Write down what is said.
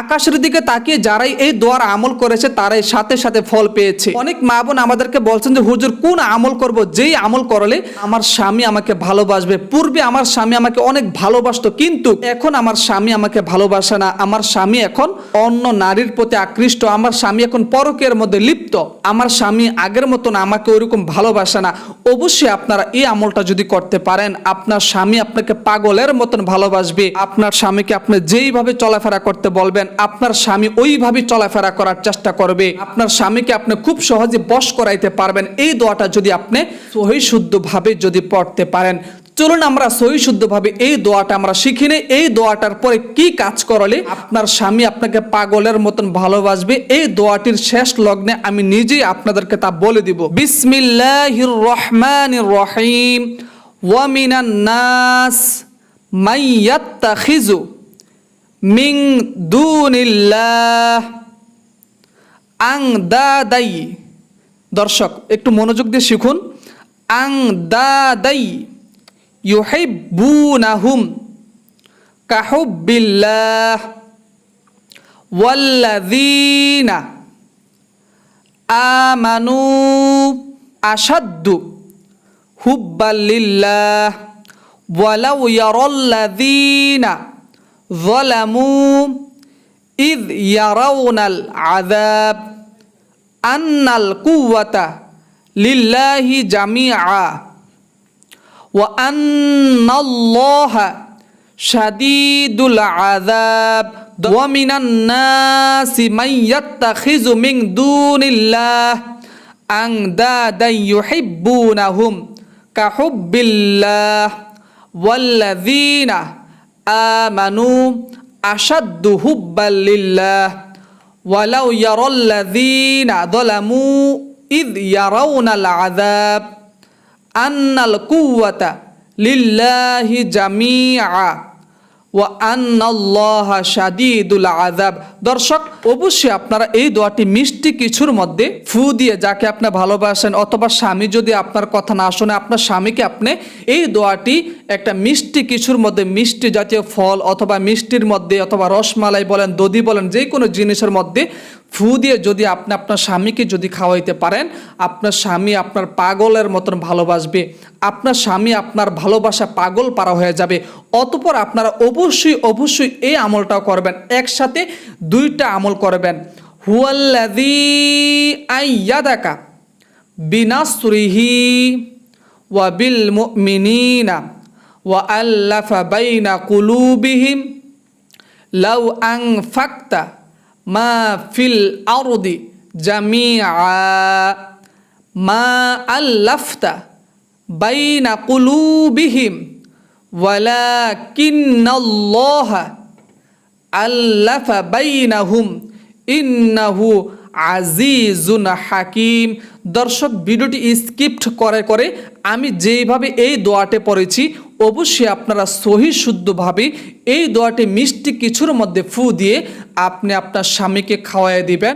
আকাশের দিকে তাকিয়ে যারাই এই দোয়ার আমল করেছে, তারাই সাথে সাথে ফল পেয়েছে। অনেক মা বোন আমাদেরকে বলছেন যে, হুজুর, কোন আমল করব? যেই আমল করলে আমার স্বামী আমাকে ভালোবাসবে। পূর্বে আমার স্বামী আমাকে অনেক ভালোবাসতো, কিন্তু এখন আমার স্বামী আমাকে ভালোবাসে না। আমার স্বামী এখন অন্য নারীর প্রতি আকৃষ্ট। আমার স্বামী এখন পরকের মধ্যে লিপ্ত। আমার স্বামী আগের মতন আমাকে ওইরকম ভালোবাসে না। অবশ্যই আপনারা এই আমলটা যদি করতে পারেন, আপনার স্বামী আপনাকে পাগলের মতন ভালোবাসবে। আপনার স্বামীকে আপনি যেইভাবে চলাফেরা করতে বলবেন আপনার স্বামী ওইভাবে চলাফেরা করার চেষ্টা করবে। আপনার স্বামীকে আপনি খুব সহজে বশ করাইতে পারবেন। এই দোয়াটা যদি আপনি সহি শুদ্ধভাবে যদি পড়তে পারেন। চলুন আমরা সহি শুদ্ধভাবে এই দোয়াটা আমরা শিখি নেই। এই দোয়াটার পরে কি কাজ করলে আপনার স্বামী আপনাকে পাগলের মতন ভালোবাসবে? এই দোয়াটির শেষ লগ্নে আমি নিজেই আপনাদেরকে তা বলে দিব। বিসমিল্লাহির রহমানির রহিম। ওয়ামিনান নাস মাইয়াত্তাখিজু মিং দুনিল্লাহ। আং দাদাই দর্শক, একটু মনোযোগ দিয়ে শিখুন। আং দাদাই ইউহিব্বুনাহুম কাহুব্বিল্লাহ। ওয়াল্লাযীনা আমানু আশাদ্দু হুব্বাল্লিল্লাহ ওয়ালাউ ইয়ারাল্লাযীনা ظلموا إذ يرون العذاب أن القوة لله جميعا وأن الله شديد العذاب. ومن الناس من يتخذ من دون الله أندادا يحبونهم كحب الله والذين آمنوا أشد حبا لله ولو يرى الذين ظلموا إذ يرون العذاب أن القوة لله جميعا ও আন্নাল্লাহ সাদিদুল আজাব দর্শক, অবশ্যই আপনারা এই দোয়াটি মিষ্টি কিছুর মধ্যে ফু দিয়ে যাকে আপনি ভালোবাসেন অথবা স্বামী যদি আপনার কথা না শোনে আপনার স্বামীকে আপনি এই দোয়াটি একটা মিষ্টি কিছুর মধ্যে, মিষ্টি জাতীয় ফল অথবা মিষ্টির মধ্যে অথবা রসমালাই বলেন, দধি বলেন যে কোনো জিনিসের মধ্যে ফু দিয়ে যদি আপনি আপনার স্বামীকে যদি খাওয়াইতে পারেন, আপনার স্বামী আপনার পাগলের মতন ভালোবাসবে, আপনার স্বামী আপনার ভালোবাসা পাগল পারা হয়ে যাবে, অতপর আপনারা অবশ্যই অবশ্যই এই আমলটাও করবেন, একসাথে দুইটা আমল করবেন। হুয়াল্লাযী আইয়াদাকা বিনাসরিহি ওয়া বিল মুমিনিনা ওয়া আল্লাফা বাইনা কুলুবিহিম লাউ আনফাকতা মা ফিল আরদি জামিআ। মা আল্লাফতা বাইনা কুলুবিহিম। ওয়ালাকিন্নাল্লাহা আল্লাফা বাইনাহুম। ইন্নাহু আজিজুন হাকিম। দর্শক, ভিডিওটি স্কিপ্ট করে করে আমি যেইভাবে এই দোয়াটে পড়েছি, অবশ্যই আপনারা সহি শুদ্ধভাবে এই দোয়াটি মিষ্টি কিছুর মধ্যে ফু দিয়ে আপনি আপনার স্বামীকে খাওয়াই দিবেন।